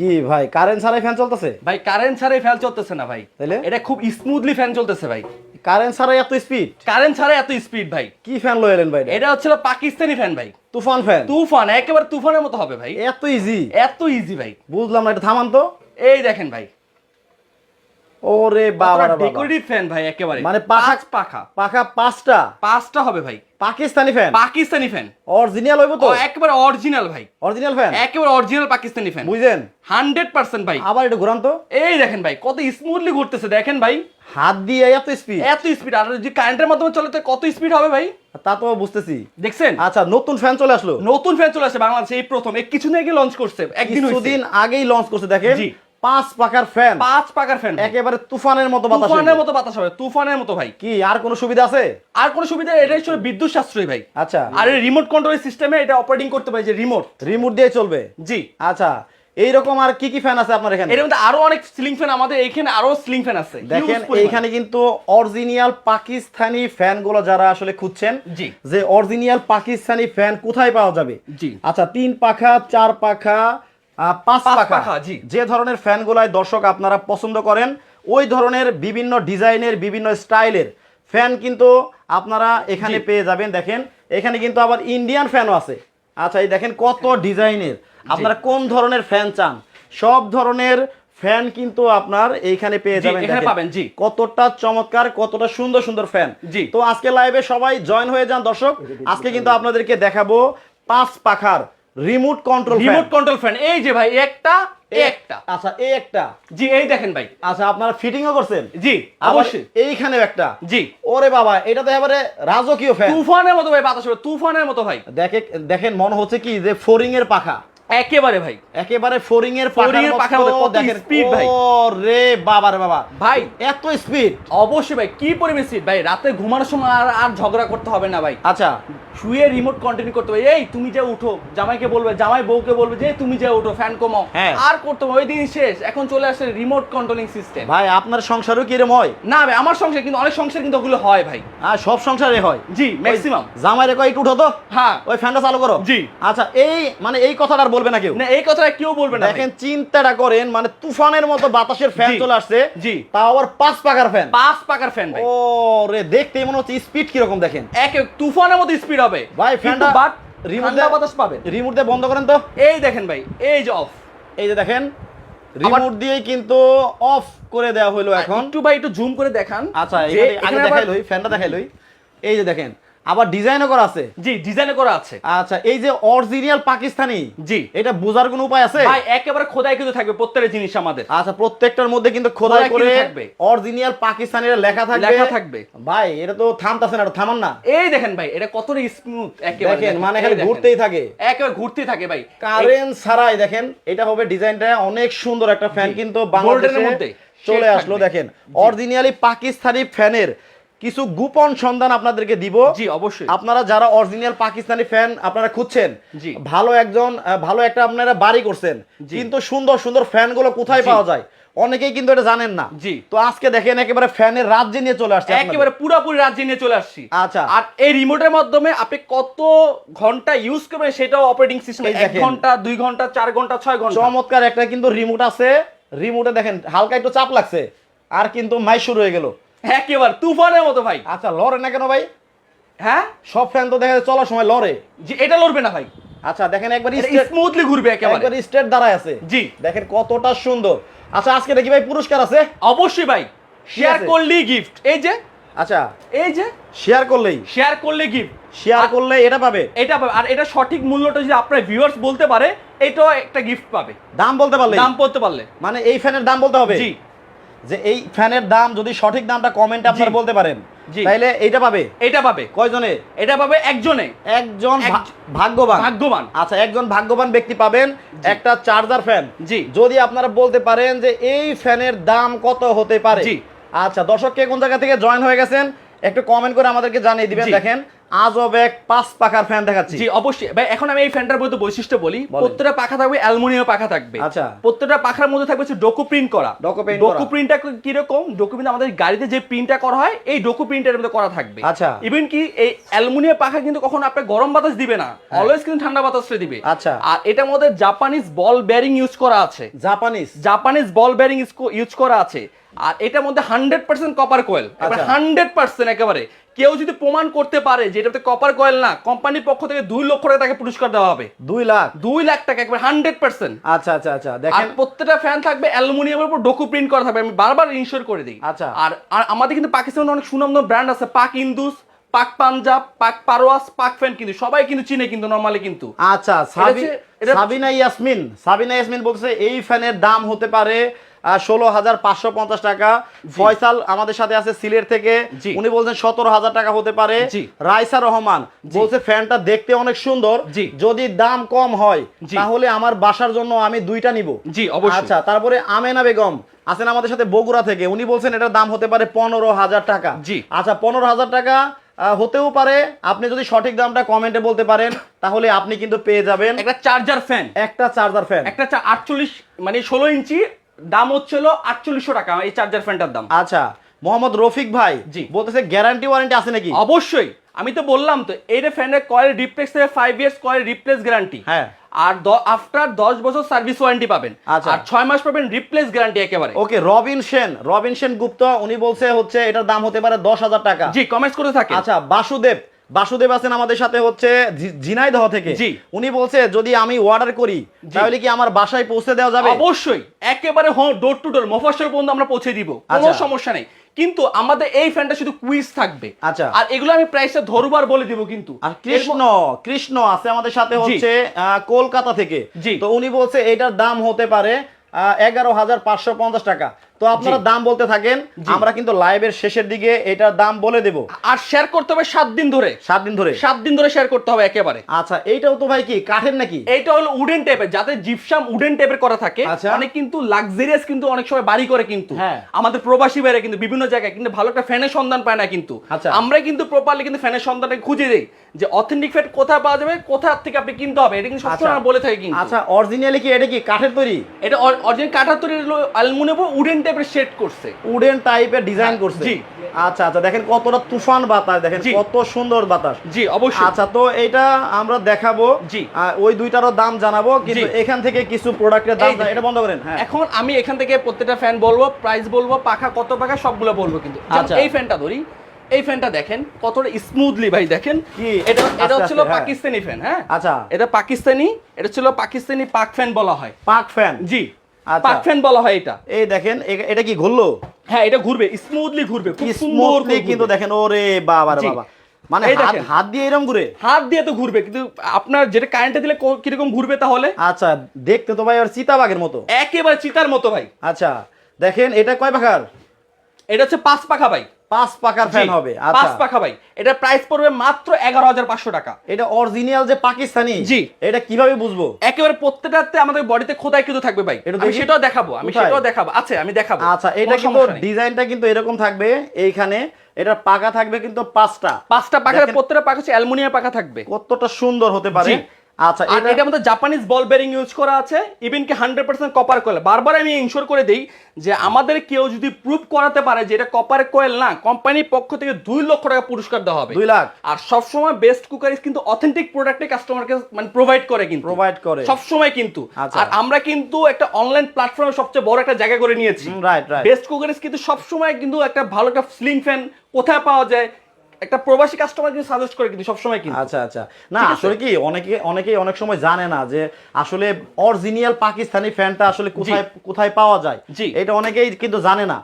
কি ভাই কারেন্ট ছাড়াই ফ্যান চলতেছে? ভাই কারেন্ট ছাড়াই ফ্যান চলতেছে না ভাই। তাইলে? এটা খুব স্মুথলি ফ্যান চলতেছে ভাই। কারেন্ট ছাড়াই এত স্পিড কারেন্ট ছাড়াই এত স্পিড ভাই। কি ফ্যান লয়ে এলেন ভাই এটা? হচ্ছিল পাকিস্তানি ফ্যান ভাই। তুফান ফ্যান তুফান একেবারে তুফানের মতো হবে ভাই। এত ইজি এত ইজি ভাই। বুঝলাম না এটা থামান তো। এই দেখেন ভাই। ওরে বাবা। ডেকোরেটিভ ফ্যান ভাই একেবারে। মানে পাখা- পাঁচ পাখা। পাখা পাঁচটা? পাঁচটা হবে ভাই। Pakistani fan Pakistani fan original হইব তো? একেবারে অরিজিনাল ভাই। অরিজিনাল ফ্যান একেবারে original Pakistani fan hundred percent ভাই। আবার এটা ঘুরান তো। এই দেখেন ভাই কত স্মুথলি ঘুরতেছে দেখেন ভাই। হাত দিয়ে এত স্পিড এত স্পিড আর যদি কারেন্টের মাধ্যমে চলে তো কত স্পিড হবে ভাই? তা তো বুঝতেছি। দেখছেন? আচ্ছা নতুন ফ্যান চলে আসলো। নতুন ফ্যান চলে আসে বাংলাদেশে এই প্রথম। এই কিছু আগে লঞ্চ করছে একদিন। কিছুদিন আগেই লঞ্চ করছে দেখেন। জি। পাঁচ পাখার ফ্যান। পাঁচ পাকার ফ্যান একেবারে তুফানের মতো বাতাস তুফানের মতো বাতাস হবে তুফানের মতো ভাই। কি আর কোনো সুবিধা আছে? আর কোনো সুবিধা এটাই ছিল বিদ্যুৎ সাশ্রয়ী ভাই। আচ্ছা। আর এই রিমোট কন্ট্রোল সিস্টেমে এটা অপারেটিং করতে পারে যে রিমোট রিমোট দিয়ে চলবে? জি। আচ্ছা এইরকম আর কি কি ফ্যান আছে আপনার এখানে? এর মধ্যে আরও অনেক সিলিং ফ্যান আমাদের এখানে আরও সিলিং ফ্যান আছে। দেখেন। এইখানে কিন্তু অরিজিনাল পাকিস্তানি ফ্যানগুলো যারা আসলে খুঁজছেন জি। যে অরিজিনাল পাকিস্তানি ফ্যান কোথায় পাওয়া যাবে? জি। আচ্ছা তিন পাখা চার পাখা পাঁচ পাখা। জি। যে ধরনের ফ্যান গুলাই দর্শক আপনারা পছন্দ করেন ওই ধরনের বিভিন্ন ডিজাইনের বিভিন্ন স্টাইলের ফ্যান কিন্তু আপনারা এখানে পেয়ে যাবেন। দেখেন এখানে কিন্তু আবার ইন্ডিয়ান ফ্যানও আছে। আচ্ছা এই দেখেন কত ডিজাইনের। আপনারা কোন ধরনের ফ্যান চান? সব ধরনের ফ্যান কিন্তু আপনার এইখানে পেয়ে যাবেন। এখানে পাবেন, জি। কতটা চমৎকার কতটা সুন্দর সুন্দর ফ্যান। জি। তো আজকে লাইভে সবাই জয়েন হয়ে যান দর্শক। আজকে কিন্তু আপনাদেরকে দেখাবো পাঁচ পাখার remote control remote control fan এই যে ভাই একটা একটা। আচ্ছা এই একটা। জি এই দেখেন ভাই। আচ্ছা আপনারা ফিটিংও করছেন? জি অবশ্যই। এইখানে একটা। জি। ওরে বাবা এটা তো এবারে রাজকীয় ফ্যান তুফানের মতো ভাই বাতাস তুফানের মতো ভাই। দেখে দেখেন মনে হচ্ছে কি যে ফোরিং এর পাখা। একেবারে ভাই। একেবারে ফোরিং এর Foring এর কত দেখেন। speed ভাই। রে বাবা রে বাবা। ভাই। এত স্পিড অবশ্যই ভাই কি পরিবেশ সিট ভাই। রাতে ঘুমানোর সময় আর আর ঝগড়া করতে হবে না ভাই। আচ্ছা। শুয়ে রিমোট কন্টিনিউ করতে হবে। এই তুমি যে উঠো জামাইকে বলবে জামাই বউকে বলবে যে তুমি যে উঠো ফ্যান কমাও। হ্যাঁ। আর করতে হবে ওই দিন শেষ। এখন চলে আসে রিমোট কন্ট্রোলিং সিস্টেম ভাই আপনার সংসারও কি এরম হয়? না ভাই আমার সংসার কিন্তু অনেক সংসার কিন্তু ওগুলো হয় ভাই। আর সব সংসারে হয়। জি ম্যাক্সিমাম জামাই রেখো একটু উঠো তো। হ্যাঁ। ওই ফ্যানটা চালু করো। জি। আচ্ছা এই মানে এই কথাটা আর বলবে না কেউ। না এই কথাটা কেউ বলবে না দেখেন চিন্তাটা করেন মানে তুফানের মতো বাতাসের ফ্যান চলে আসছে জি। তাও আবার পাঁচ পাকার ফ্যান। পাঁচ পাকার ফ্যান ভাই। ও রে দেখতেই মনে হচ্ছে স্পিড কীরকম দেখেন। এক এক তুফানের মতো স্পিড হবে। ভাই, ফ্যানটা বাট ঠান্ডা দিয়ে- বাতাস পাবে রিমোট দিয়ে বন্ধ করেন তো। এই দেখেন ভাই এই যে অফ এই যে দেখেন রিমোট দিয়েই কিন্তু অফ করে দেওয়া হলো এখন। একটু ভাই একটু জুম করে দেখান। আচ্ছা এখানে দেখাইলই ফ্যানটা দেখাইলই এই যে দেখেন আবার ডিজাইনও করা আছে? জি ডিজাইন করা আছে। আচ্ছা এই যে অরিজিনাল পাকিস্তানি জি। এটা বোঝার কোনো উপায় আছে? ভাই একেবারে খোদাই কিন্তু থাকবে প্রত্যেকটা জিনিস আমাদের। আচ্ছা প্রত্যেকটার মধ্যে কিন্তু খোদাই করে থাকবে। অরিজিনাল পাকিস্তানির লেখা থাকবে। লেখা থাকবে। ভাই এটা তো থামতাছে না থামান না। এই দেখেন ভাই এটা কতটা স্মুথ একেবারে দেখেন মানে খালি ঘুরতেই থাকে। একেবারে ঘুরতেই থাকে ভাই। কারেন্ট ছাড়াই দেখেন এটা হবে ডিজাইনটা অনেক সুন্দর একটা ফ্যান কিন্তু বাংলাদেশের মধ্যে। চলে আসলো দেখেন। অরিজিনালি পাকিস্তানি ফ্যানের কিছু গোপন সন্ধান আপনাদেরকে দিব। জি অবশ্যই। আপনারা যারা অরিজিনাল পাকিস্তানি ফ্যান আপনারা খুঁজছেন। জি। ভালো একজন ভালো একটা আপনারা বাড়ি করছেন। কিন্তু সুন্দর সুন্দর ফ্যানগুলো কোথায় পাওয়া যায়? অনেকেই কিন্তু এটা জানেন না। জি। তো আজকে দেখেন একেবারে ফ্যানের রাজ্যে নিয়ে চলে আসছে একেবারে পুরোপুরি রাজ্যে নিয়ে চলে আসছি। আচ্ছা। আর এই রিমোটের মাধ্যমে আপনি কত ঘণ্টা ইউজ করবেন সেটাও অপারেটিং সিস্টেম এক। ঘণ্টা দুই ঘণ্টা চার ঘণ্টা ছয় ঘণ্টা। চমৎকার একটা কিন্তু রিমোট আছে। রিমোটে দেখেন হালকা একটু চাপ লাগছে। আর কিন্তু মাই শুরু হয়ে গেল। একেবারে তুফানের মতো ভাই। আচ্ছা লড়ে না কেন ভাই? হ্যাঁ? সব ফ্যান তো দেখা যায় চলার সময় লড়ে। জি এটা লড়বে না ভাই। আচ্ছা দেখেন একবার স্মুথলি ঘুরবে একেবারে। একবার স্টেট দাঁড়ায় আছে। জি। দেখেন কতটা সুন্দর। আচ্ছা আজকে দেখি ভাই পুরস্কার আছে? অবশ্যই ভাই। শেয়ার? করলেই গিফট এই যে আচ্ছা। এই যে শেয়ার করলেই। শেয়ার করলে গিফট শেয়ার করলে এটা পাবে। এটা পাবে। আর এটা সঠিক মূল্যটা যদি আপনার ভিউয়ার্স বলতে পারে এটাও একটা গিফট পাবে। দাম বলতে পারলে দাম বলতে পারলে। মানে এই ফ্যানের দাম বলতে হবে। জি। যে এই ফ্যানের দাম যদি সঠিক দামটা কমেন্টে আপনারা বলতে পারেন জি। তাইলে এইটা পাবে? এটা পাবে। কয়জনে? এটা পাবে একজনে। একজন ভাগ্যবান। ভাগ্যবান। আচ্ছা একজন ভাগ্যবান ব্যক্তি পাবেন একটা চার্জার ফ্যান জি। যদি আপনারা বলতে পারেন যে এই ফ্যানের দাম কত হতে পারে? জি। আচ্ছা দর্শক কে কোন জায়গা থেকে জয়েন হয়ে গেছেন একটু কমেন্ট করে আমাদেরকে জানিয়ে দিবেন দেখেন। আজব এক পাঁচ পাখার ফ্যান দেখাচ্ছি। জি অবশ্যই। ভাই এখন আমি এই ফ্যানটার মধ্যে বৈশিষ্ট্য বলি। প্রত্যেকটা পাখা থাকবে অ্যালুমিনিয়াম পাখা থাকবে। আচ্ছা। প্রত্যেকটা পাখার মধ্যে থাকবে হচ্ছে ডোকো প্রিন্ট করা। ডোকো print ডোকো। প্রিন্টটা কীরকম ডোকো প্রিন্ট আমাদের গাড়িতে যে প্রিন্টটা করা হয় এই ডোকো প্রিন্টের মধ্যে করা থাকবে। আচ্ছা। ইভেন কি এই অ্যালুমিনিয়াম পাখা কিন্তু কখনো আপনার গরম বাতাস দিবে না। অলওয়েজ কিন্তু ঠান্ডা বাতাসটা দিবে। আচ্ছা। আর এটার মধ্যে জাপানিজ বল বেয়ারিং ইউজ করা আছে। Japanese Japanese ball bearing use করা আছে। আর এটার মধ্যে hundred percent copper coil. Hundred percent একেবারে। কেউ যদি প্রমাণ করতে পারে যে এটাতে কপার কোয়েল না কোম্পানির পক্ষ থেকে দুই লক্ষ টাকা তাকে পুরস্কার দেওয়া হবে। দুই লাখ? দুই লাখ টাকা একবার হান্ড্রেড পার্সেন্ট আচ্ছা আচ্ছা আচ্ছা দেখেন। প্রত্যেকটা ফ্যান থাকবে অ্যালুমিনিয়ামের উপর ডোকু প্রিন্ট করা থাকবে আমি বারবার ইনশোর করে দিই। আচ্ছা। আর আর আমাদের কিন্তু পাকিস্তানের অনেক সুনাম ব্র্যান্ড আছে পাক ইন্দুস পাক পাঞ্জাব পাক পারোয়াস পাক ফ্যান কিন্তু সবাই কিন্তু চিনে কিন্তু নর্মালি কিন্তু। আচ্ছা সাবিনা ইয়াসমিন সাবিনা ইয়াসমিন বলছে এই ফ্যানের দাম হতে পারে ষোলো হাজার পাঁচশো পঞ্চাশ টাকা। ফয়সাল আমাদের সাথে আছে সিলেট থেকে। উনি বলছেন সতেরো হাজার টাকা হতে পারে। রাইসা রহমান বলছে ফ্যানটা দেখতে অনেক সুন্দর। যদি দাম কম হয় তাহলে আমার বাসার জন্য আমি দুইটা নিব। জি, অবশ্যই। আচ্ছা তারপরে আমেনা বেগম আছেন আমাদের সাথে বগুড়া থেকে। উনি বলছেন এটার দাম হতে পারে পনেরো হাজার টাকা। জি। আচ্ছা পনেরো হাজার টাকা হতেও পারে। আপনি যদি সঠিক দামটা কমেন্টে বলতে পারেন তাহলে আপনি কিন্তু পেয়ে যাবেন একটা চার্জার ফ্যান। একটা চার্জার ফ্যান। একটা আটচল্লিশ মানে ষোলো ইঞ্চি দাম হচ্ছিল আটচল্লিশশো টাকা এই চার্জার ফ্যানটার দাম। আচ্ছা মোহাম্মদ রফিক ভাই জি। বলতেছে গ্যারান্টি ওয়ারেন্টি আছে নাকি? অবশ্যই। আমি তো বললাম তো এই ফ্যানের কয়েল রিপ্লেস থেকে five years coil replace guarantee হ্যাঁ। আর আফটার দশ বছর সার্ভিস ওয়ারেন্টি পাবেন। আচ্ছা। আর ছয় মাস পাবেন রিপ্লেস গ্যারান্টি একেবারে। ওকে রবিন সেন রবিন সেন গুপ্ত উনি বলছে হচ্ছে এটার দাম হতে পারে দশ হাজার টাকা। জি কমেন্টস করে থাকে আচ্ছা বাসুদেব বাসুদেব আছেন আমাদের সাথে হচ্ছে ঝিনাইদহ থেকে। জি। উনি বলছে যদি আমি অর্ডার করি তাহলে কি আমার বাসায় পৌঁছে দেওয়া যাবে? অবশ্যই। একেবারে ডোর টু ডোর মফস্বল পর্যন্ত আমরা পৌঁছে দিব। কোনো আচ্ছা। সমস্যা নেই। কিন্তু আমাদের এই ফ্যানটা শুধু কুইজ থাকবে। আচ্ছা। আর এগুলো আমি প্রাইসটা ধরবার বলে দিব কিন্তু। আর কৃষ্ণ কৃষ্ণ আছে আমাদের সাথে হচ্ছে কলকাতা থেকে। তো উনি বলছে এটার দাম হতে পারে এগারো হাজার পাঁচশো পঞ্চাশ টাকা। তো আপনারা দাম বলতে থাকেন আমরা কিন্তু লাইভের শেষের দিকে এটার দাম বলে দেব। আর শেয়ার করতে হবে সাত দিন ধরে। সাত দিন ধরে? সাত দিন ধরে শেয়ার করতে হবে একেবারে। আচ্ছা এইটাও তো ভাই কি কাঠের নাকি? এইটা হলো উডেন টাইপের যাতে জিপসাম উডেন টাইপের করা থাকে। আচ্ছা। অনেক কিন্তু লাক্সারিয়াস কিন্তু অনেক সময় বাড়ি করে কিন্তু। হ্যাঁ। আমাদের প্রবাসী বাইরে কিন্তু বিভিন্ন জায়গায় কিন্তু ভালো একটা ফ্যানের সন্ধান পায় না কিন্তু। আচ্ছা। আমরা কিন্তু প্রপারলি কিন্তু ফ্যানের সন্ধানটা খুঁজে দেই। যে অথেন্টিক ফ্যাট কোথায় পাওয়া যাবে কোথা থেকে আপনি কিনতে হবে এটা কিন্তু সবসময় আমরা বলে থাকি কিন্তু। আচ্ছা অরিজিনালি কি এটা কি কাঠের তৈরি? এটা অরিজিনাল কাঠার তৈরি অ্যালুমিনিয়াম উডেন টাইপের শেড করছে। উডেন টাইপের ডিজাইন করছে। জি। আচ্ছা আচ্ছা দেখেন কতটা তুফান বাতাস দেখেন। কত সুন্দর বাতাস। জি অবশ্যই। আচ্ছা তো এটা আমরা দেখাবো। জি। ওই দুইটারও দাম জানাব কিন্তু এখান থেকে কিছু প্রোডাক্টের দাম এটা বন্ধ করেন হ্যাঁ। এখন আমি এখান থেকে প্রত্যেকটা ফ্যান বলব প্রাইস বলব পাখা কত পাখা সবগুলো বলব কিন্তু। আচ্ছা। এই ফ্যানটা ধরি এই ফ্যানটা দেখেন কতটা স্মুথলি ভাই দেখেন। কি? এটা এটা হচ্ছিল হ্যাঁ। পাকিস্তানি ফ্যান হ্যাঁ? আচ্ছা। এটা পাকিস্তানি এটা ছিল পাকিস্তানি পাক ফ্যান বলা হয়। পাক ফ্যান জি। আচ্ছা। পাক ফ্যান বলা হয় এটা। এই দেখেন এটা কি ঘুরলো? হ্যাঁ এটা ঘুরবে স্মুথলি ঘুরবে খুব স্মুথলি কিন্তু দেখেন ওরে বাবা রে। বাবা। মানে হাত দিয়ে এরকম ঘুরে? হাত দিয়ে তো ঘুরবে কিন্তু আপনার যেটা কারেন্টে দিলে কো- কীরকম ঘুরবে তাহলে? আচ্ছা দেখতে তো ভাই আর চিতাবাঘের মতো। একেবারে চিতার মতো ভাই। আচ্ছা দেখেন এটা কয় পাখার? এটা হচ্ছে পাঁচ পাখা ভাই। পাঁচ পাখার ফ্যান হবে পাঁচ আচ্ছা পাখা ভাই। এটা প্রাইস পড়বে মাত্র এগারো হাজার পাঁচশো টাকা। এটা অরিজিনাল যে পাকিস্তানি জি। এটা কীভাবে বুঝব? একেবারে প্রত্যেকটাতে আমাদের বডিতে খোদাই কিন্তু থাকবে ভাই। আমি সেটাও দেখাবো আমি সেটাও দেখাবো। আছে আমি দেখাবো। আচ্ছা এটা কিন্তু। ডিজাইনটা কিন্তু এরকম থাকবে এইখানে এটা পাকা থাকবে কিন্তু পাঁচটা। পাঁচটা পাখা প্রত্যেকটা পাখা হচ্ছে অ্যালুমিনিয়াম পাখা থাকবে। কতটা সুন্দর হতে পারে। আচ্ছা এটার মধ্যে জাপানিজ বল বেরিং ইউজ করা আছে। ইভেন কি হান্ড্রেড পার্সেন্ট কপার কয়েল বারবার আমি ইনশোর করে দেই যে আমাদের কেউ যদি প্রুভ করাতে পারে যে এটা কপার কয়েল না কোম্পানির পক্ষ থেকে দুই লক্ষ টাকা পুরস্কার দেওয়া হবে। দুই লাখ। আর সবসময় বেস্ট কুকার কিন্তু অথেন্টিক প্রোডাক্টে কাস্টমারকে মানে প্রোভাইড করে কিন্তু। প্রোভাইড করে। সবসময় কিন্তু। আচ্ছা। আর আমরা কিন্তু একটা অনলাইন প্ল্যাটফর্মে সবচেয়ে বড় একটা জায়গা করে নিয়েছি। রাইট রাইট বেস্ট কুকারিস কিন্তু সবসময় কিন্তু একটা ভালো একটা স্লিং ফ্যান কোথায় পাওয়া যায় একটা প্রবাসী কাস্টমার কিন্তু সাজেস্ট করে কিন্তু সবসময় কিন্তু। আচ্ছা আচ্ছা। না আসলে কি অনেকে অনেকেই অনেক সময় জানে না যে আসলে অরিজিনাল পাকিস্তানি ফ্যানটা আসলে কোথায় কোথায় পাওয়া যায়। এটা অনেকেই কিন্তু জানে না।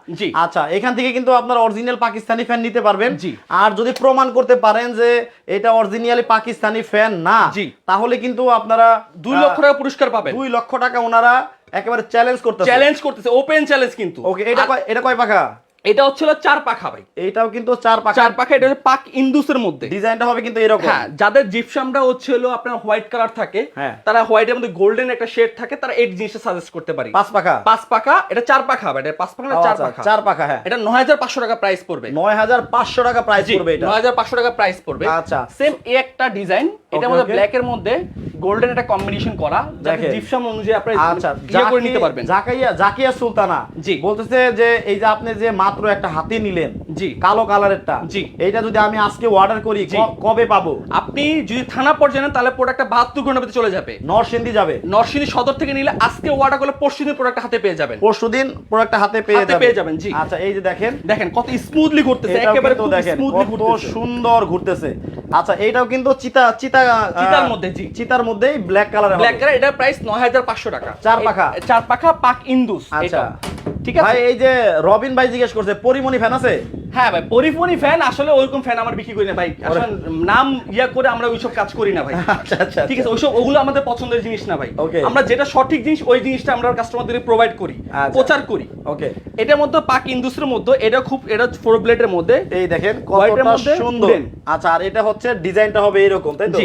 আচ্ছা এখান থেকে কিন্তু আপনার অরিজিনাল পাকিস্তানি ফ্যান নিতে পারবেন। জি। আর যদি প্রমাণ করতে পারেন যে এটা অরিজিনালি পাকিস্তানি ফ্যান না জি। তাহলে কিন্তু আপনারা দুই লক্ষ টাকা পুরস্কার পাবেন। দুই লক্ষ টাকা ওনারা একেবারে চ্যালেঞ্জ করতে চ্যালেঞ্জ করতেছে ওপেন চ্যালেঞ্জ কিন্তু। ওকে এটা কয় এটা কয় পাখা? এটা চার পাখা ভাই। এইটাও কিন্তু চার পাকা চার পাখা এটা হচ্ছে পাক ইন্দুসের মধ্যে। ডিজাইনটা হবে কিন্তু এরকম। হ্যাঁ যাদের জিপসামটা হচ্ছে হলো আপনার হোয়াইট কালার থাকে হ্যাঁ। তারা হোয়াইটের মধ্যে গোল্ডেন একটা শেড থাকে তারা এই জিনিসটা সাজেস্ট করতে পারি। পাঁচ পাকা পাঁচ পাখা এটা চার পাখা এটা পাঁচ পাখা না চার আচ্ছা, পাখা? চার পাকা হ্যাঁ। এটা নয় হাজার পাঁচশো টাকা প্রাইস পড়বে। নয় হাজার পাঁচশো টাকা প্রাইস পড়বে এটা। নয় হাজার পাঁচশো টাকা প্রাইস পড়বে। আচ্ছা। সেম এ একটা ডিজাইন এটার মধ্যে ব্ল্যাক এর মধ্যে গোল্ডেন একটা কম্বিনেশন করা যাতে জিপসাম অনুযায়ী আপনি আচ্ছা করে নিতে পারবেন। জাকাইয়া জাকিয়া সুলতানা জি। বলতেছে যে এই যে আপনি যে মাত্র একটা হাতি নিলেন জি। কালো কালারেরটা। জি। এইটা যদি আমি আজকে অর্ডার করি কবে পাবো? আপনি যদি থানা পর্যায়ে নেন তাহলে প্রোডাক্টটা বাহাত্তর ঘণ্টার ভিতরে চলে যাবে। নরসিংদী যাবে। নরসিংদী সদর থেকে নিলে আজকে অর্ডার করলে পরশু দিন প্রোডাক্ট হাতে পেয়ে যাবেন। পরশুদিন প্রোডাক্টটা হাতে পেয়ে যাবেন। পেয়ে যাবেন, জি। আচ্ছা এই যে দেখেন। দেখেন কত স্মুথলি ঘুরতেছে একেবারে খুব দেখেন স্মুথলি কত সুন্দর ঘুরতেছে। আচ্ছা এইটাও কিন্তু চিতা চিতা চিতার মধ্যে, জি। চিতার মধ্যেই ব্ল্যাক কালার ব্ল্যাক কালার এটার প্রাইস নয় হাজার পাঁচশো টাকা। চার পাখা? চার পাখা পাক ইন্দুস আচ্ছা। ঠিক আছে? ভাই এই যে রবিন ভাই জিজ্ঞেস করছে পরিমণি ফ্যান আছে? হ্যাঁ ভাই পরিফোনি ফ্যান আসলে ওইরকম ফ্যান আমার বিক্রি করি না ভাই। আসলে নাম ইয়া করে আমরা ওইসব কাজ করি না ভাই। আচ্ছা আচ্ছা ঠিক আছে ওইসব ওগুলো আমাদের পছন্দের জিনিস না ভাই. আমরা যেটা সঠিক জিনিস ওই জিনিসটা আমরা কাস্টমারদের প্রোভাইড করি আচ্ছা। প্রচার করি। ওকে এটার মধ্যে পাক ইন্দুসের মধ্যে এটা খুব এটা ফোর ব্লেডের মধ্যে এই দেখেন কতটা সুন্দর। আচ্ছা আর এটা হচ্ছে ডিজাইনটা হবে এরকম তাই তো।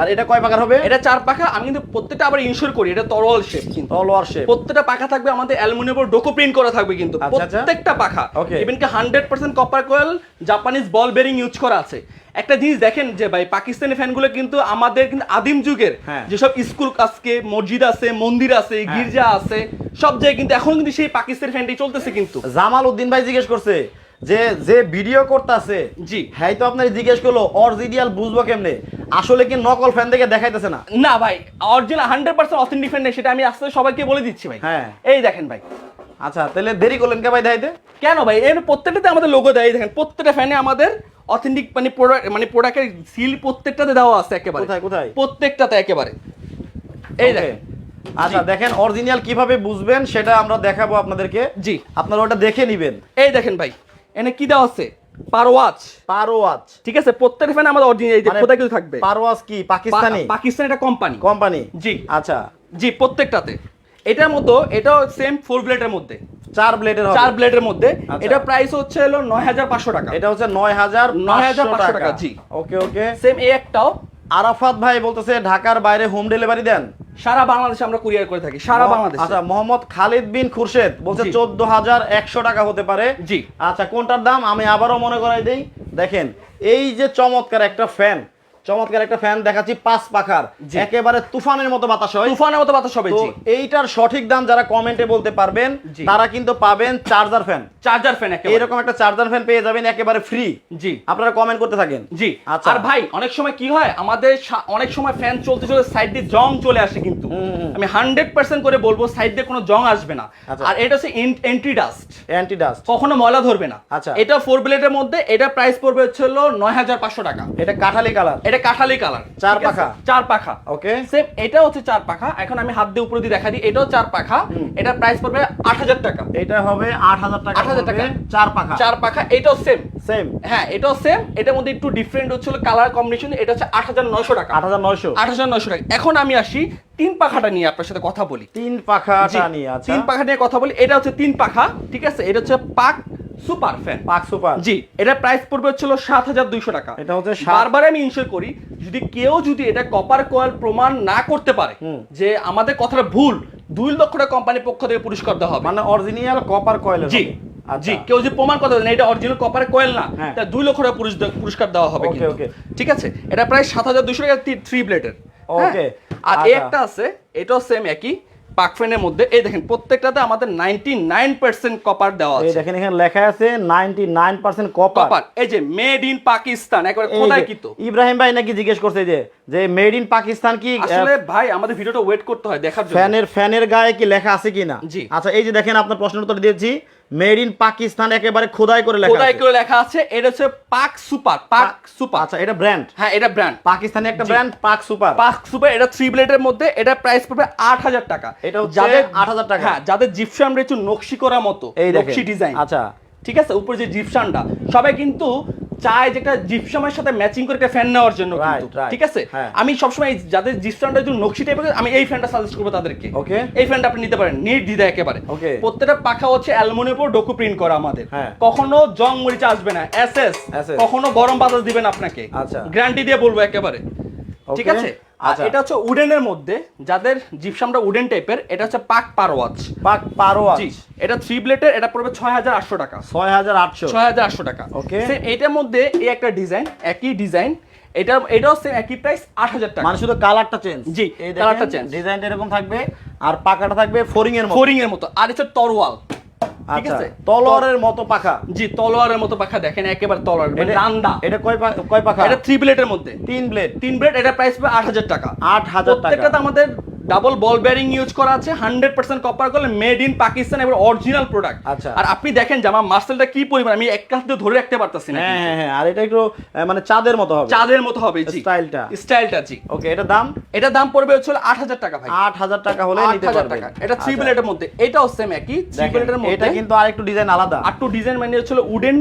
আর এটা কয় পাকার হবে? এটা চার পাখা আমি কিন্তু প্রত্যেকটা আবার করি এটা তরোয়াল শেপ কিন্তু। শেপ প্রত্যেকটা পাখা থাকবে আমাদের অ্যালুমিনিয়াম ডোকো প্রিন্ট করা থাকবে কিন্তু আচ্ছা, আচ্ছা। প্রত্যেকটা পাখা. ইভেন কি hundred percent copper coil Japanese ball bearing use করা আছে। একটা জিনিস দেখেন যে ভাই পাকিস্তানি ফ্যানগুলো কিন্তু আমাদের কিন্তু আদিম যুগের হ্যাঁ। যেসব স্কুল আজকে মসজিদ আছে মন্দির আছে গির্জা আছে সব জায়গায় কিন্তু এখন কিন্তু সেই পাকিস্তানি ফ্যানটি চলতেছে কিন্তু। জামাল উদ্দিন ভাই জিজ্ঞেস করছে যে যে ভিডিও করতেছে জি। হ্যাঁ তো আপনার জিজ্ঞেস করল অরিজিনাল বুঝব কেমনে? আসলে কি নকল ফ্যান থেকে দেখাইতেছে না? না ভাই original hundred percent authentic fan সেটা আমি আস্তে সবাইকে বলে দিচ্ছি ভাই। হ্যাঁ। এই দেখেন ভাই। আচ্ছা তাহলে দেরি করলেন কে ভাই দেখাইতে? কেন ভাই? এর প্রত্যেকটাতে আমাদের লোগো দেয় দেখেন প্রত্যেকটা ফ্যানে আমাদের অথেন্টিক মানে প্রোডাক্ট মানে প্রোডাক্টের সিল প্রত্যেকটাতে দেওয়া আছে একেবারে। কোথায়, কোথায়? প্রত্যেকটাতে একেবারে। এই. দেখেন। আচ্ছা দেখেন অরিজিনাল কীভাবে বুঝবেন সেটা আমরা দেখাবো আপনাদেরকে। জি। আপনারা ওটা দেখে নিবেন। এই দেখেন ভাই। এনে কি দেওয়া আছে? পারওয়াচ পারোয়াজ ঠিক আছে প্রত্যেকটা ফ্যান আমাদের অরিজিনাল এই যে মানে কোথায় কিছু থাকবে। পারোয়াজ কি? পাকিস্তানি? পাকিস্তান একটা কোম্পানি কোম্পানি জি। আচ্ছা। জি প্রত্যেকটাতে। এটার মতো এটাও সেম ফোর ব্লেডের মধ্যে। চার ব্লেডের চার ব্লেডের মধ্যে। আচ্ছা। এটা প্রাইস হচ্ছে হলো নয় হাজার পাঁচশো টাকা। এটা হচ্ছে নয় হাজার 9,500 টাকা, জি। ওকে ওকে সেম এই একটাও। আরাফাত ভাই বলতেছে ঢাকার বাইরে হোম ডেলিভারি দেন। সারা বাংলাদেশে আমরা কুরিয়ার করে থাকি সারা বাংলাদেশ। আচ্ছা মোহাম্মদ খালিদ বিন খুরশেদ বলছে চোদ্দ হাজার একশো টাকা হতে পারে। জি। আচ্ছা কোনটার দাম? আমি আবারও মনে করাই দেই দেখেন এই যে চমৎকার একটা ফ্যান চমৎকার একটা ফ্যান দেখাচ্ছি পাঁচ পাখার। একেবারে তুফানের মতো বাতাস হয়। তুফানের মতো বাতাস হবে এইটার সঠিক দাম যারা কমেন্টে বলতে পারবেন তারা কিন্তু পাবেন চার্জার ফ্যান চার্জার ফ্যান এরকম একটা চার্জার ফ্যান পেয়ে যাবেন একেবারে ফ্রি জি। আপনারা কমেন্ট করতে থাকেন। জি। আচ্ছা। আর ভাই অনেক সময় কি হয় আমাদের অনেক সময় ফ্যান চলতে চলতে সাইড দিয়ে জং চলে আসে কিন্তু। আমি হান্ড্রেড পার্সেন্ট করে বলব সাইড দিয়ে কোনো জং আসবে না। আচ্ছা। আর এটা হচ্ছে এন্ট্রি ডাস্ট অ্যান্টি ডাস্ট কখনো ময়লা ধরবে না। আচ্ছা। এটা ফোর ব্লেডের মধ্যে এটা প্রাইস পড়বে হচ্ছে হলো নয় হাজার পাঁচশো টাকা। এটা কাঠালি কালার এটা কাঠালি কালার চার পাখা। চার পাখা। ওকে। সেম এটা হচ্ছে চার পাখা। এখন আমি হাত দিয়ে উপরে দিয়ে দেখা দিই এটাও চার পাখা। এটা প্রাইস পড়বে আট হাজার টাকা। এটা হবে আট হাজার টাকা 8,000 টাকা। চার পাখা। চার পাখা এটাও সেম সেম হ্যাঁ এটাও সেম এটার মধ্যে একটু ডিফারেন্ট হচ্ছিল কালার কম্বিনেশন এটা হচ্ছে আট হাজার নয়শো টাকা। আট হাজার নয়শো। আট হাজার নয়শো টাকা। এখন আমি আসি তিন পাখাটা নিয়ে আপনার সাথে কথা বলি। তিন পাখাটা নিয়ে আচ্ছা। তিন পাখা নিয়ে কথা বলি। এটা হচ্ছে তিন পাখা ঠিক আছে? এটা হচ্ছে Pak super fan Pak super. জি এটা প্রাইস পড়বে হচ্ছিল সাত হাজার দুইশো টাকা। এটা হচ্ছে বারবার আমি ইনশোর করি যদি কেউ যদি এটা কপার কয়েল প্রমাণ না করতে পারে যে আমাদের কথাটা ভুল দুই লক্ষ টাকা কোম্পানির পক্ষ থেকে পুরস্কার দেওয়া হবে। মানে অরিজিনাল কপার কয়েল জি আচ্ছা। জি কেউ যদি প্রমাণ করতে পারে এটা অরিজিনাল কপার কয়েল না হ্যাঁ। তা দুই লক্ষ টাকা পুরস্কার- দেওয়া হবে ঠিক আছে? এটা প্রায় সাত হাজার দুশো টাকা থ্রি ব্লেডের Okay, আর আচ্ছা। একটা আছে এটাও সেম একই। পাকফেনের মধ্যে এই দেখেন প্রত্যেকটাতে আমাদের নাইনটি নাইন পার্সেন্ট কপার দেওয়া এই আছে। দেখেন এখানে লেখা আছে ninety nine percent copper copper এই যে মেড ইন পাকিস্তান একবারে খোদাই তো ইব্রাহিম ভাই নাকি জিজ্ঞেস করছে যে যে মেড ইন পাকিস্তান কি আসলে ভাই আমাদের ভিডিওটা ওয়েট করতে হয় দেখার জন্য। ফ্যানের ফ্যানের গায়ে কি লেখা আছে কিনা? জি। আচ্ছা এই যে দেখেন আপনার প্রশ্ন উত্তর দিয়েছি। মেড ইন পাকিস্তান একেবারে খোদাই করে লেখা খোদাই করে লেখা আছে। এটা হচ্ছে পাক সুপার পাক সুপার আচ্ছা এটা ব্র্যান্ড হ্যাঁ এটা ব্র্যান্ড পাকিস্তানি একটা ব্র্যান্ড পাক সুপার পাক সুপার এটা থ্রি ব্লেডের মধ্যে এটা প্রাইস পড়বে আট হাজার টাকা। এটা আট 8,000 টাকা। হ্যাঁ যাদের জিপসাম একটু নকশি করা মতো এই নকশি ডিজাইন আচ্ছা ঠিক আছে? উপরে যে জিপসানটা সবাই কিন্তু চায় যে একটা জিপসামের সাথে ম্যাচিং করে একটা ফ্যান নেওয়ার জন্য. ঠিক আছে? হ্যাঁ। আমি সবসময় যাদের জিপসামটা একটু নকশি টাইপের আমি এই ফ্যানটা সাজেস্ট করব তাদেরকে। ওকে এই ফ্যানটা আপনি নিতে পারেন নিট দিদা একেবারে. প্রত্যেকটা পাখা হচ্ছে অ্যালুমিনিয়াম উপর ডোকু প্রিন্ট করা আমাদের। হ্যাঁ। কখনো জং মরিচা আসবে না এসএস কখনো গরম বাতাস দিবেন আপনাকে। আচ্ছা। গ্যারান্টি দিয়ে বলব একেবারে। ঠিক আছে? আর আচ্ছা। এটা হচ্ছে উডেনের মধ্যে যাদের জিপসামটা উডেন টাইপের এটা হচ্ছে পাক পারওয়াচ পাক পারোয়া জি এটা থ্রি ব্লেডের এটা পড়বে ছয় হাজার আটশো টাকা। ছয় হাজার আটশো। ছয় হাজার আটশো টাকা. Same এটার মধ্যে এই একটা ডিজাইন একই ডিজাইন এটা এটাও সেম একই প্রাইস আট হাজার টাকা। মানে শুধু কালারটা চেঞ্জ জি, কালারটা change। ডিজাইনটা এরকম থাকবে আর পাকাটা থাকবে ফোরিং এর ফোরিং এর মতো। আর এটা তরোয়াল। ঠিক আচ্ছা আছে? তলোয়ারের মতো পাখা। জি তলোয়ারের মতো পাখা দেখেন একেবারে তলোয়ার মানে এটা- ডান্ডা এটা কয় কয় পাখা? এটা থ্রি ব্লেডের মধ্যে। তিন ব্লেড তিন ব্লেড এটা প্রাইস পাবে আট হাজার টাকা। আট হাজার টাকা। আমাদের ডাবল বল বেয়ারিং ইউজ করা আছে হান্ড্রেড পার্সেন্ট কপার করলে মেড ইন পাকিস্তান এবার অরিজিনাল প্রোডাক্ট আচ্ছা। আর আপনি দেখেন যে আমার মার্সেলটা কি পরিমাণ আমি এক কাছ ধরে রাখতে পারতেছি না হ্যাঁ হ্যাঁ হ্যাঁ আর এটা একটু মানে চাঁদের মতো হবে। চাঁদের মতো হবে জি। স্টাইলটা। স্টাইলটা জি। ওকে এটা দাম? এটা দাম পড়বে হচ্ছে আট হাজার টাকা ভাই। আট হাজার টাকা হলে নিতে পারবেন। এটা থ্রি আচ্ছা। ব্লেডের মধ্যে। এটাও সেম একই থ্রি ব্লেডের মধ্যে এটা কিন্তু আরেকটু ডিজাইন আলাদা। আর টু ডিজাইন মানে হচ্ছিল উডেন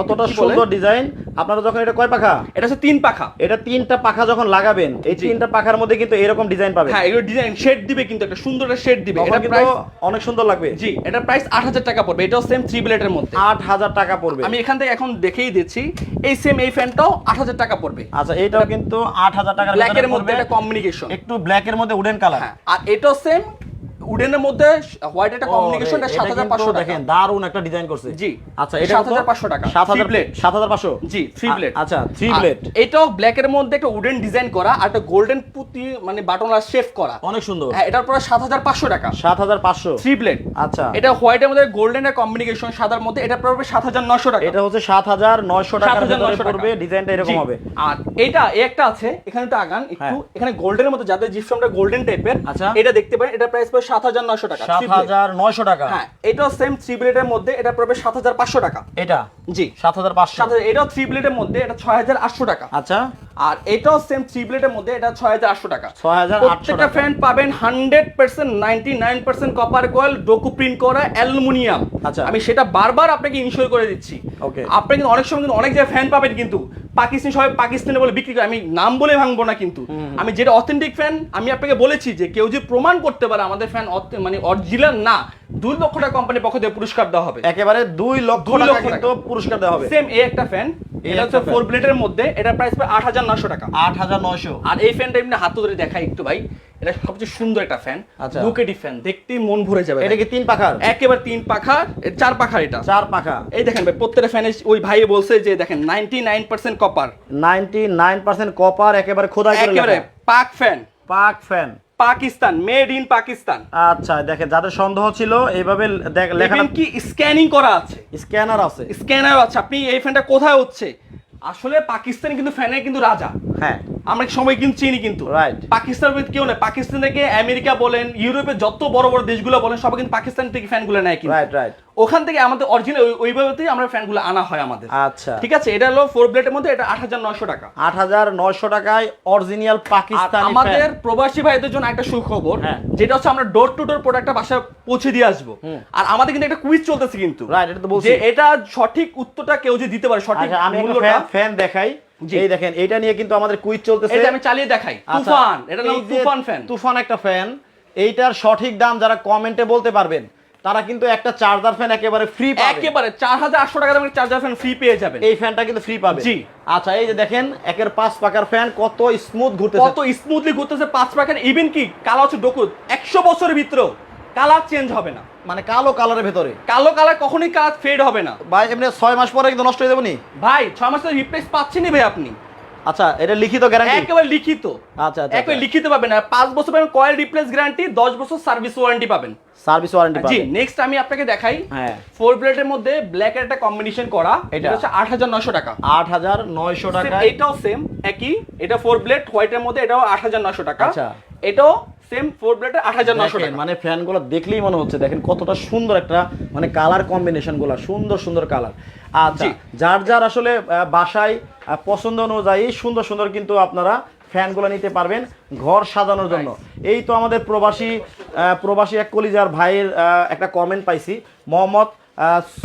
কতটা সুন্দর ডিজাইন আপনারা যখন এটা কয় পাখা? এটা হচ্ছে তিন পাখা। এটা তিনটা পাখা যখন লাগাবেন এই তিনটা পাখার মধ্যে কিন্তু এরকম ডিজাইন পাবেন। হ্যাঁ এগুলো ডিজাইন শেড দিবে কিন্তু একটা সুন্দর একটা শেড দিবে। এটা প্রাইস অনেক সুন্দর লাগবে। জি এটা প্রাইস আট হাজার টাকা পড়বে। এটাও সেম থ্রি ব্লেডের মধ্যে। আট হাজার টাকা পড়বে। আমি এখান থেকে এখন দেখেই দিচ্ছি এই সেম এই ফ্যানটাও আট হাজার টাকা পড়বে। আচ্ছা এটাও কিন্তু আট হাজার টাকার ব্ল্যাক এর মধ্যে একটা এটা কমিউনিকেশন একটু ব্ল্যাক এর মধ্যে উডেন কালার হ্যাঁ আর এটাও সেম উডেনের মধ্যে হোয়াইট একটা কমিউনিকেশন এটা সাত হাজার পাঁচশো টাকা। দেখেন দারুণ একটা ডিজাইন করছে। জি। আচ্ছা এটা 7,500 টাকা। সাত হাজার Three blade। সাত হাজার পাঁচশো? জি থ্রি আ- ব্লেড আচ্ছা থ্রি ব্লেড এটাও ব্ল্যাকের মধ্যে একটা উডেন ডিজাইন করা আর একটা গোল্ডেন পুঁতি মানে বাটন আর শেফ করা। অনেক সুন্দর। হ্যাঁ এটার পরে সাত হাজার পাঁচশো টাকা। সাত হাজার পাঁচশো। থ্রি ব্লেড আচ্ছা। এটা হোয়াইটের মধ্যে গোল্ডেন এর কম্বিনেশন সাদার মধ্যে এটা পড়বে সাত হাজার নশো টাকা। এটা হচ্ছে সাত হাজার নয়শো টাকার 7,900 ভিতরে। পড়বে ডিজাইনটা এরকম হবে। আর এটা একটা আছে এখানে তো আগান একটু হ্যাঁ। এখানে গোল্ডেনের মতো যাদের জিপসামটা গোল্ডেন টাইপের আচ্ছা। এটা দেখতে পারেন এটা প্রাইস পড়বে সাত হাজার নশো টাকা সাত। হাজার নয়শো টাকা। হ্যাঁ এটাও সেম থ্রি ব্লেডের মধ্যে এটা পড়বে সাত হাজার পাঁচশো টাকা। এটা? জি। সাত হাজার পাঁচশো। এটাও থ্রি ব্লেডের মধ্যে এটা ছয় হাজার আটশো টাকা। আচ্ছা। আর এটাও সেম থ্রি ব্লেডের মধ্যে এটা ছয় হাজার আটশো টাকা। 6,800 প্রত্যেকটা টাকা। ফ্যান পাবেন hundred percent ninety nine percent copper coil ডোকু print করা অ্যালুমিনিয়াম। আচ্ছা। আমি সেটা বারবার আপনাকে ইনশিওর করে দিচ্ছি। Okay. আপনি কিন্তু অনেক সময় কিন্তু অনেক জায়গায় ফ্যান পাবেন কিন্তু। পাকিস্তানি সবাই পাকিস্তানে বলে বিক্রি করে আমি নাম বলে ভাঙবো না কিন্তু। আমি যেটা অথেন্টিক ফ্যান আমি আপনাকে বলেছি যে কেউ যে প্রমাণ করতে পারে আমাদের ফ্যান মানে অরিজিনাল না দুই লক্ষ টাকা কোম্পানির পক্ষ থেকে পুরস্কার দেওয়া হবে। একেবারে দুই লক্ষ টাকা কিন্তু পুরস্কার দেওয়া হবে। সেম এই একটা ফ্যান এটা হচ্ছে ফোর ব্লেডের মধ্যে এটা প্রাইস পাবে আট হাজার নশো টাকা। আট হাজার নয়শো। আর এই ফ্যানটা এমনি হাত ধরে দেখাই একটু ভাই এটা সবচেয়ে সুন্দর একটা ফ্যান আচ্ছা। বুকেটি ফ্যান দেখতেই মন ভরে যাবে এটা কি তিন পাখার? একেবারে তিন পাখা চার পাখা এটা। চার পাখা। এই দেখেন ভাই প্রত্যেকটা ফ্যানে ওই ভাই বলছে যে দেখেন ninety nine percent copper ninety nine percent copper একেবারে খোদাই করে একেবারে Pak fan Pak fan Pakistan made in Pakistan. আচ্ছা দেখেন যাদের সন্দেহ ছিল এইভাবে লেখা কি স্ক্যানিং করা আছে? স্ক্যানার আছে। স্ক্যানার আছে। আপনি এই ফ্যানটা কোথায় হচ্ছে? আসলে পাকিস্তানি কিন্তু ফ্যানের কিন্তু রাজা। হ্যাঁ। আমরা সবাই কিন্তু চিনি কিন্তু. পাকিস্তান কেউ নেই। পাকিস্তান থেকে আমেরিকা বলেন ইউরোপের যত বড় বড় দেশগুলো বলেন সবাই কিন্তু পাকিস্তান থেকে ফ্যানগুলো নেয় কিন্তু। রাইট রাইট ওখান থেকে আমাদের অরিজিনাল ওইভাবেতেই আমরা ফ্যানগুলো আনা হয় আমাদের। আচ্ছা। ঠিক আছে? এটা হলো ফোর ব্লেডের মধ্যে এটা আট হাজার নয়শো টাকা। আট হাজার নয়শো টাকায় অরিজিনাল পাকিস্তানি আমাদের। প্রবাসী ভাইদের জন্য একটা সুখবর হ্যাঁ। যেটা হচ্ছে আমরা ডোর টু ডোর প্রোডাক্টটা বাসায় পৌঁছে দিয়ে আসব। আর আমাদের কিন্তু একটা কুইজ চলতেছে কিন্তু। Right, এটা তো বলছি। যে এটা সঠিক উত্তরটা কেউ যদি দিতে পারে সঠিক আচ্ছা আমি ফ্যান দেখাই। এই দেখেন এটা নিয়ে কিন্তু আমাদের কুইজ চলতেছে। এটা আমি চালিয়ে দেখাই। আচ্ছা, তুফান এটা নাম তুফান ফ্যান তুফান একটা ফ্যান এইটার সঠিক দাম যারা কমেন্টে বলতে পারবেন তারা কিন্তু একটা চার্জার ফ্যান একেবারে ফ্রি পাবে। একেবারে চার হাজার আটশো টাকা দামের চার্জার ফ্যান ফ্রি পেয়ে যাবেন। এই ফ্যানটা কিন্তু ফ্রি পাবে। জি। আচ্ছা এই যে দেখেন একের পাঁচ পাকার ফ্যান কত স্মুথ ঘুরতেছে। কত স্মুথলি ঘুরতেছে পাঁচ পাখান ইভেন কি কালো হচ্ছে ডকুত একশো বছরের ভিতরেও। কালার চেঞ্জ হবে না। মানে কালো কালারের ভেতরে? কালো কালার কখনোই কাজ ফেড হবে না। ভাই এমনি ছয় মাস পরে কিন্তু নষ্ট হয়ে যাবে নি ভাই ছয় মাসের রিপ্লেস পাচ্ছেনই ভাই আপনি। আচ্ছা এটা লিখিত গ্যারান্টি একেবারে লিখিত। আচ্ছা আচ্ছা একেবারে লিখিত পাবেন। আর পাঁচ বছর পাবেন কয়েল রিপ্লেস গ্যারান্টি দশ বছর সার্ভিস ওয়ারেন্টি পাবেন। সার্ভিস ওয়ারেন্টি জি পাবে নেক্সট আমি আপনাকে দেখাই। হ্যাঁ। ফোর ব্লেডের মধ্যে ব্ল্যাক এর একটা কম্বিনেশন করা। এটা? হচ্ছে আট হাজার নশো টাকা। আট হাজার নয়শো Same, টাকা এটাও সেম একই। এটা ফোর ব্লেড হোয়াইটের মধ্যে এটাও আট হাজার নশো টাকা। আচ্ছা। এটাও সেম ফোর ব্লেড আট হাজার নশো টাকা। মানে ফ্যানগুলো দেখলেই মনে হচ্ছে দেখেন কতটা সুন্দর একটা মানে কালার কম্বিনেশনগুলা সুন্দর সুন্দর কালার আচ্ছা যার যার আসলে বাসায় পছন্দ অনুযায়ী সুন্দর সুন্দর কিন্তু আপনারা ফ্যানগুলো নিতে পারবেন ঘর সাজানোর জন্য। এই তো আমাদের প্রবাসী প্রবাসী এক কলিজার ভাইয়ের একটা কমেন্ট পাইছি। মোহাম্মদ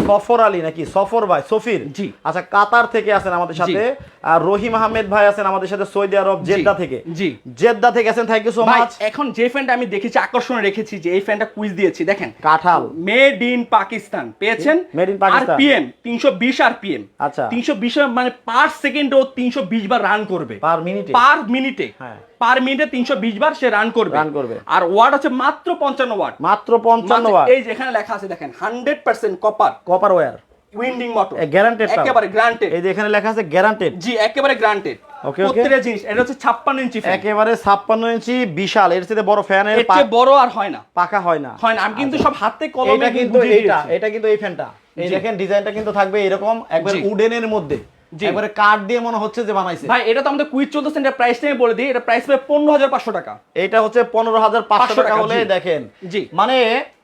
সফর আলী নাকি? সফর ভাই সফির? জি। আচ্ছা কাতার থেকে আছেন আমাদের সাথে। আর রহিম আহমেদ ভাই আছেন আমাদের সাথে সৌদি আরব জেদ্দা থেকে। জি। জেদ্দা থেকে আছেন থ্যাংক ইউ সো মাচ এখন যে ফ্যানটা আমি দেখেছি আকর্ষণে রেখেছি যে এই ফ্যানটা কুইজ দিয়েছি দেখেন। কাঁঠাল। মেড ইন পাকিস্তান পেয়েছেন? Made in Pakistan। RPM 320 RPM আচ্ছা। 320 মানে পার সেকেন্ডে ও 320 বার রান করবে। পার মিনিটে পার মিনিটে হ্যাঁ। পার মিনিটে 320 বার সে রান করবে। Run করবে। আর ওয়াট আছে মাত্র 55 ওয়াট মাত্র পঞ্চান্ন ওয়াট এই যে এখানে লেখা আছে দেখেন 100% copper copper wire winding motor guaranteed একেবারে গ্রান্টেড এই যে এখানে লেখা আছে গ্যারান্টেড জি একেবারে গ্রান্টেড Okay, okay. প্রত্যেকটা জিনিস এটা হচ্ছে 56 ইঞ্চি ফ্যান একেবারে ছাপ্পান্ন ইঞ্চি বিশাল। এর সাথে বড় ফ্যানের এর চেয়ে বড় আর হয় না। পাকা হয় না। হয় না। আমি কিন্তু সব হাতে কলমে কিন্তু দিয়েছি। এটা কিন্তু এই ফ্যানটা এই। দেখেন ডিজাইনটা কিন্তু থাকবে এরকম একবার। উডেনের মধ্যে। একবারে কাঠ দিয়ে মনে হচ্ছে যে বানাইছে। ভাই এটা তো আমাদের কুইজ চলতেছে এটা প্রাইস আমি বলে দিই এটা প্রাইস পাবে পনেরো হাজার পাঁচশো টাকা। এটা হচ্ছে পনেরো হাজার পাঁচশো টাকা হলে দেখেন জি। মানে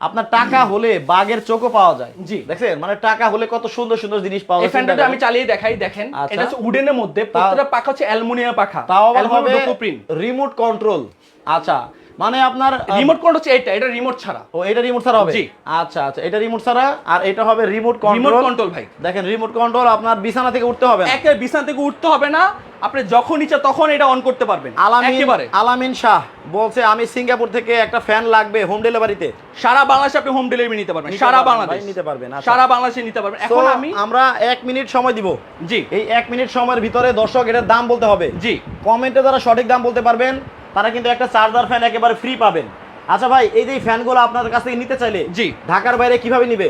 আপনার টাকা হলে বাঘের চোখও পাওয়া যায় জি। দেখছেন? মানে টাকা হলে কত সুন্দর সুন্দর জিনিস পাওয়া যায় ফ্যানটা আমি চালিয়ে দেখাই দেখেন আচ্ছা। এটা হচ্ছে উডেনের মধ্যে প্রত্যেকটা পাখা হচ্ছে অ্যালুমিনিয়াম পাখা তাও আবার হবে রিমোট কন্ট্রোল আচ্ছা মানে আপনার রিমোট কোন হচ্ছে এটা এটা রিমোট ছাড়া। ও এটা রিমোট ছাড়া হবে? জি। আচ্ছা আচ্ছা এটা রিমোট ছাড়া আর এটা হবে remote control remote control control ভাই। দেখেন রিমোট কন্ট্রোল আপনার বিছানা থেকে উঠতে হবে না। একে বিছানা থেকে উঠতে হবে না আপনি যখন ইচ্ছা তখন এটা অন করতে পারবেন। আলামিন একেবারে। আলামিন শাহ বলছে আমি সিঙ্গাপুর থেকে একটা ফ্যান লাগবে হোম ডেলিভারিতে সারা বাংলাদেশে আপনি হোম ডেলিভারি নিতে পারবেন সারা বাংলাদেশ। নিতে পারবেন, আচ্ছা। সারা বাংলাদেশে নিতে পারবেন। এখন আমি আমরা এক মিনিট সময় দিব। জি। এই এক মিনিট সময়ের ভিতরে দর্শক এটার দাম বলতে হবে। জি। কমেন্টে যারা সঠিক দাম বলতে পারবেন তারা কিন্তু একটা চার্জার ফ্যান একেবারে ফ্রি পাবেন। আচ্ছা ভাই এই যে ফ্যানগুলো আপনাদের কাছ থেকে নিতে চাইলে জি। ঢাকার বাইরে কীভাবে নিবে?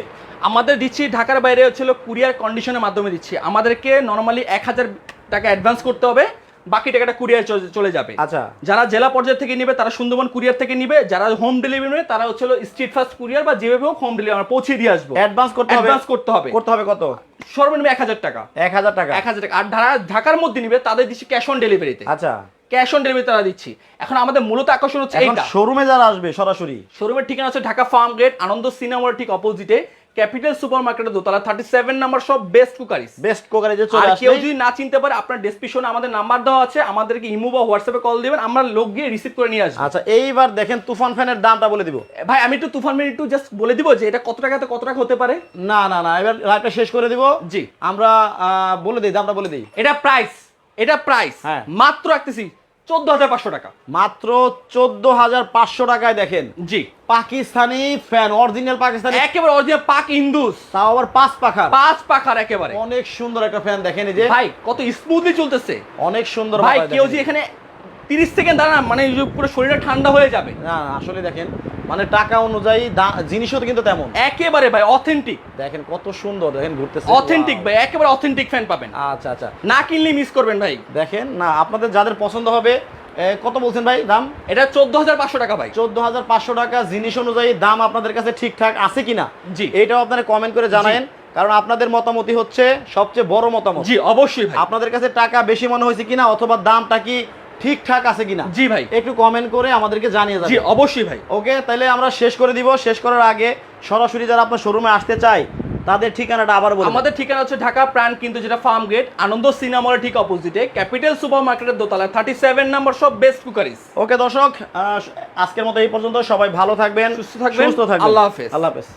আমাদের দিচ্ছি ঢাকার বাইরে হচ্ছিল কুরিয়ার কন্ডিশনের মাধ্যমে দিচ্ছি। আমাদেরকে নর্মালি এক হাজার টাকা অ্যাডভান্স করতে হবে বাকি টাকাটা কুরিয়ার চলে যাবে। আচ্ছা। যারা জেলা পর্যায় থেকে নিবে তারা সুন্দরবন কুরিয়ার থেকে নিবে। যারা হোম ডেলিভারি নেবে তারা হচ্ছে স্ট্রিট ফাস্ট কুরিয়ার বা যেভাবে হোক হোম ডেলিভারি আমরা পৌঁছে দিয়ে আসব। অ্যাডভান্স করতে হবে? অ্যাডভান্স করতে হবে। করতে হবে কত? সর্বনিম্ন এক হাজার টাকা। এক হাজার টাকা। এক হাজার টাকা। আর ঢাকা ঢাকার মধ্যে নিবে তাদের দিচ্ছি ক্যাশ অন ডেলিভারিতে আচ্ছা। ক্যাশ অন ডেলিভারি তারা দিচ্ছি। এখন আমাদের মূলত আকর্ষণ হচ্ছে এইটা। শোরুমে যারা আসবে সরাসরি। শোরুমের ঠিকানা হচ্ছে ঢাকা ফার্ম গেট আনন্দ সিনেমার ঠিক অপোজিটে ক্যাপিটাল সুপার মার্কেটের দোতলা থার্টি সেভেন নাম্বার সব বেস্ট কুকারিস বেস্ট কোকারে যে আর চলে কেউ যদি না চিনতে পারে আপনার ডেসক্রিপশনে আমাদের নাম্বার দেওয়া আছে আমাদেরকে ইমো বা হোয়াটসঅ্যাপে কল দিবেন আমরা লোক গিয়ে রিসিভ করে নিয়ে আসব। আচ্ছা এইবার দেখেন তুফান ফ্যানের দামটা বলে দিব। ভাই আমি একটু তুফান ফ্যান একটু জাস্ট বলে দিব যে এটা কত টাকাতে কত টাকা হতে পারে? না না না এবার লাইভটা শেষ করে দিব। জি। আমরা বলে দিই দামটা বলে দিই। এটা প্রাইস এটা প্রাইস হ্যাঁ। মাত্র রাখতেছি চোদ্দ হাজার পাঁচশো টাকা। মাত্র চোদ্দ হাজার পাঁচশো টাকায় দেখেন। জি। পাকিস্তানি ফ্যান অরিজিনাল পাকিস্তানি একেবারে অরিজিনাল পাক ইন্দুস। তাও আবার পাঁচ পাখার। পাঁচ পাখার একেবারে। অনেক সুন্দর একটা ফ্যান দেখেন এই যে। ভাই কত স্মুথলি চলতেছে। অনেক সুন্দর ভাই কেউ। যে এখানে তিরিশ সেকেন্ড দাঁড়ান মানে পুরো শরীরটা ঠান্ডা হয়ে যাবে। না আসলে দেখেন মানে টাকা অনুযায়ী জিনিসও তো কিন্তু তেমন। একেবারে ভাই অথেন্টিক দেখেন কত সুন্দর দেখেন ঘুরতেছে। অথেন্টিক ভাই একেবারে অথেন্টিক ফ্যান পাবেন। আচ্ছা আচ্ছা। না কিনলে মিস করবেন ভাই। দেখেন না আপনাদের যাদের পছন্দ হবে কত বলছেন ভাই দাম? এটা চোদ্দ হাজার পাঁচশো টাকা ভাই। চোদ্দ হাজার পাঁচশো টাকা জিনিস অনুযায়ী দাম আপনাদের কাছে ঠিকঠাক আছে কিনা জি। এটাও আপনারা কমেন্ট করে জানায়েন কারণ আপনাদের মতামতই হচ্ছে সবচেয়ে বড় মতামত। জি অবশ্যই ভাই। আপনাদের কাছে টাকা বেশি মনে হয়েছে কিনা অথবা দামটা কি ঠিকঠাক আছে কিনা? জি ভাই। একটু কমেন্ট করে আমাদেরকে জানিয়ে জি অবশ্যই ভাই। ওকে তাহলে আমরা শেষ করে দিব। শেষ করার আগে সরাসরি যারা আপনার শোরুমে আসতে চায় তাদের ঠিকানাটা আবার বলুন আমাদের ঠিকানা হচ্ছে ঢাকা প্রাণ কিন্তু যেটা ফার্ম গেট আনন্দ সিনেমার ঠিক অপোজিটে ক্যাপিটাল সুপার মার্কেটের দোতলা থার্টি সেভেন নাম্বার সব বেস্ট কুকারিস ওকে দর্শক আজকের মতো এই পর্যন্ত। সবাই ভালো থাকবেন সুস্থ থাকবেন। সুস্থ থাকবেন। আল্লাহ হাফেজ। আল্লাহ হাফেজ।